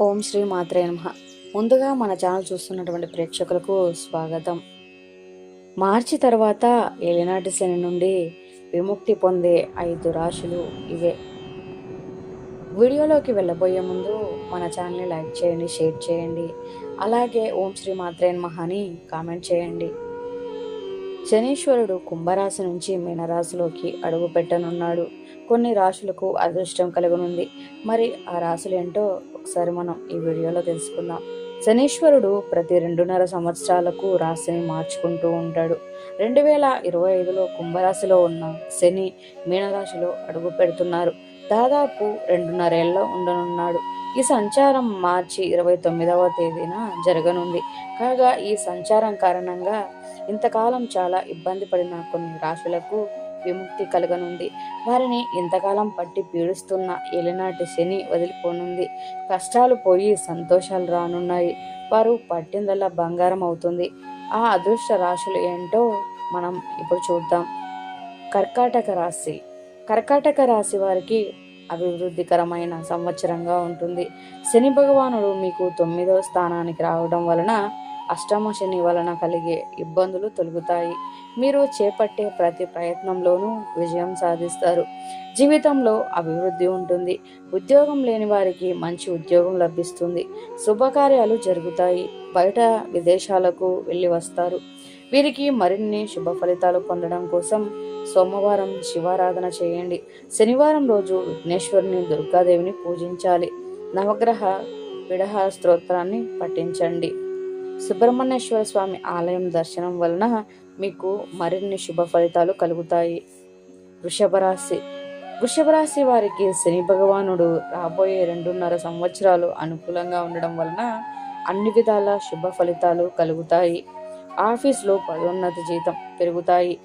ఓం శ్రీ మాత్రే నమ. ముందుగా మన ఛానల్ చూస్తున్నటువంటి ప్రేక్షకులకు స్వాగతం. మార్చి తర్వాత ఏలినాటి శని నుండి విముక్తి పొందే ఐదు రాశులు ఇవే. వీడియోలోకి వెళ్ళబోయే ముందు మన ఛానల్ని లైక్ చేయండి షేర్ చేయండి. అలాగే ఓం శ్రీ మాత్రే నమః అని కామెంట్ చేయండి. శనీశ్వరుడు కుంభరాశి నుంచి మీనరాశిలోకి అడుగు పెట్టనున్నాడు. కొన్ని రాశులకు అదృష్టం కలుగనుంది. మరి ఆ రాశులు ఏంటో ఒకసారి మనం ఈ వీడియోలో తెలుసుకుందాం. శనీశ్వరుడు ప్రతి రెండున్నర సంవత్సరాలకు రాశిని మార్చుకుంటూ ఉంటాడు. రెండు వేల ఇరవై ఐదులో కుంభరాశిలో ఉన్న శని మీనరాశిలో అడుగు పెడుతున్నారు. దాదాపు రెండున్నరేళ్ళ ఉండనున్నాడు. ఈ సంచారం మార్చి ఇరవై తొమ్మిదవ తేదీన జరగనుంది. కాగా ఈ సంచారం కారణంగా ఇంతకాలం చాలా ఇబ్బంది పడిన కొన్ని రాశులకు విముక్తి కలగనుంది. వారిని ఇంతకాలం పట్టి పీడిస్తున్న ఏలినాటి శని వదిలిపోనుంది. కష్టాలు పోయి సంతోషాలు రానున్నాయి. వారు పట్టిందల్లా బంగారం అవుతుంది ఆ అదృష్ట రాశులు ఏంటో మనం ఇప్పుడు చూద్దాం. కర్కాటక రాశి. కర్కాటక రాశి వారికి అభివృద్ధికరమైన సంవత్సరంగా ఉంటుంది. శని భగవానుడు మీకు తొమ్మిదవ స్థానానికి రావడం వలన అష్టమ శని వలన కలిగే ఇబ్బందులు తొలగుతాయి. మీరు చేపట్టే ప్రతి ప్రయత్నంలోనూ విజయం సాధిస్తారు. జీవితంలో అభివృద్ధి ఉంటుంది. ఉద్యోగం లేని వారికి మంచి ఉద్యోగం లభిస్తుంది. శుభకార్యాలు జరుగుతాయి. బయట విదేశాలకు వెళ్ళి వస్తారు. వీరికి మరిన్ని శుభ ఫలితాలు పొందడం కోసం సోమవారం శివారాధన చేయండి. శనివారం రోజు విఘ్నేశ్వరుని దుర్గాదేవిని పూజించాలి. నవగ్రహ విడహ స్తోత్రాన్ని పఠించండి. సుబ్రహ్మణ్యేశ్వర స్వామి ఆలయం దర్శనం వలన మీకు మరిన్ని శుభ ఫలితాలు కలుగుతాయి. వృషభ రాశి. వృషభ రాశి వారికి శని భగవానుడు రాబోయే రెండున్నర సంవత్సరాలు అనుకూలంగా ఉండడం వలన అన్ని విధాల శుభ ఫలితాలు కలుగుతాయి. ఆఫీస్లో పదోన్నతి జీతం పెరుగుతాయి.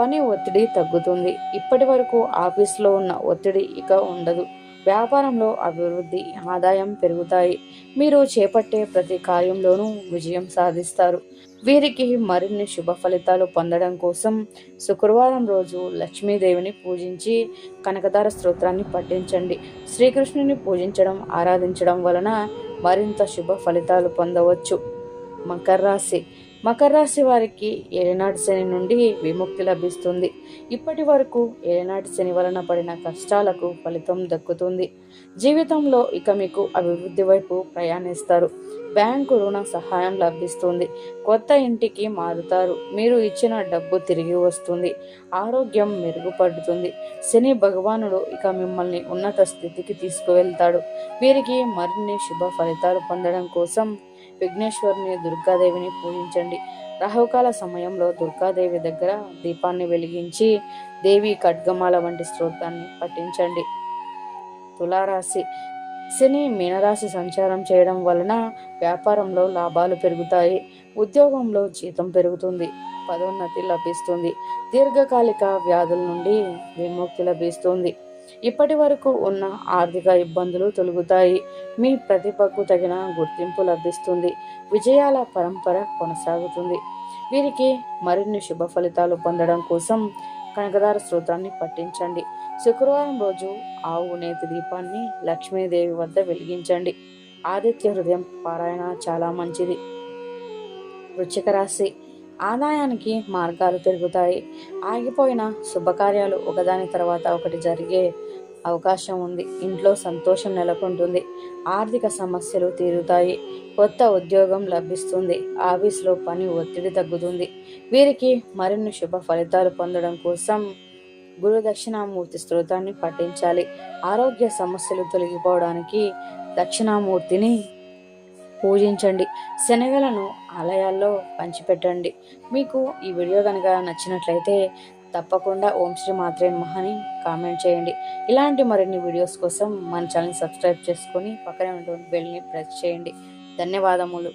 పని ఒత్తిడి తగ్గుతుంది. ఇప్పటి వరకు ఆఫీస్లో ఉన్న ఒత్తిడి ఇక ఉండదు. వ్యాపారంలో అభివృద్ధి ఆదాయం పెరుగుతాయి. మీరు చేపట్టే ప్రతి కార్యంలోనూ విజయం సాధిస్తారు. వీరికి మరిన్ని శుభ ఫలితాలు పొందడం కోసం శుక్రవారం రోజు లక్ష్మీదేవిని పూజించి కనకదార స్తోత్రాన్ని పఠించండి. శ్రీకృష్ణుని పూజించడం ఆరాధించడం వలన మరింత శుభ ఫలితాలు పొందవచ్చు. మకర రాశి మకర రాశి వారికి ఏనాటి శని నుండి విముక్తి లభిస్తుంది. ఇప్పటి వరకు ఏనాటి శని వలన పడిన కష్టాలకు ఫలితం దక్కుతుంది. జీవితంలో ఇక మీకు అభివృద్ధి వైపు ప్రయాణిస్తారు. బ్యాంకు రుణ సహాయం లభిస్తుంది. కొత్త ఇంటికి మారుతారు. మీరు ఇచ్చిన డబ్బు తిరిగి వస్తుంది. ఆరోగ్యం మెరుగుపడుతుంది. శని భగవానుడు ఇక మిమ్మల్ని ఉన్నత స్థితికి తీసుకువెళ్తాడు. వీరికి మరిన్ని శుభ ఫలితాలు పొందడం కోసం విఘ్నేశ్వరుని దుర్గాదేవిని పూజించండి. రాహుకాల సమయంలో దుర్గాదేవి దగ్గర దీపాన్ని వెలిగించి దేవి ఖడ్గమాల వంటి స్తోత్రాన్ని పఠించండి. తులారాశి. శని మీనరాశి సంచారం చేయడం వలన వ్యాపారంలో లాభాలు పెరుగుతాయి. ఉద్యోగంలో జీతం పెరుగుతుంది. పదోన్నతి లభిస్తుంది. దీర్ఘకాలిక వ్యాధుల నుండి విముక్తి లభిస్తుంది. ఇప్పటి వరకు ఉన్న ఆర్థిక ఇబ్బందులు తొలగుతాయి. మీ ప్రతిభకు తగిన గుర్తింపు లభిస్తుంది. విజయాల పరంపర కొనసాగుతుంది. వీరికి మరిన్ని శుభ ఫలితాలు పొందడం కోసం కనకదార స్తోత్రాన్ని పఠించండి. శుక్రవారం రోజు ఆవు నేతి దీపాన్ని లక్ష్మీదేవి వద్ద వెలిగించండి. ఆదిత్య హృదయం పారాయణ చాలా మంచిది. వృచ్చిక రాశి. ఆదాయానికి మార్గాలు పెరుగుతాయి ఆగిపోయిన శుభకార్యాలు ఒకదాని తర్వాత ఒకటి జరిగే అవకాశం ఉంది. ఇంట్లో సంతోషం నెలకొంటుంది. ఆర్థిక సమస్యలు తీరుతాయి. కొత్త ఉద్యోగం లభిస్తుంది. ఆఫీస్లో పని ఒత్తిడి తగ్గుతుంది. వీరికి మరిన్ని శుభ ఫలితాలు పొందడం కోసం గురు దక్షిణామూర్తి స్తోత్రాన్ని పఠించాలి. ఆరోగ్య సమస్యలు తొలగిపోవడానికి దక్షిణామూర్తిని పూజించండి. శనగలను ఆలయాల్లో పంచిపెట్టండి. మీకు ఈ వీడియో కనుక నచ్చినట్లయితే తప్పకుండా ఓం శ్రీ మాత్రే మహాని కామెంట్ చేయండి. ఇలాంటి మరిన్ని వీడియోస్ కోసం మన ఛానల్ సబ్స్క్రైబ్ చేసుకొని పక్కనే ఉన్నటువంటి బెల్ని ప్రెస్ చేయండి. ధన్యవాదములు.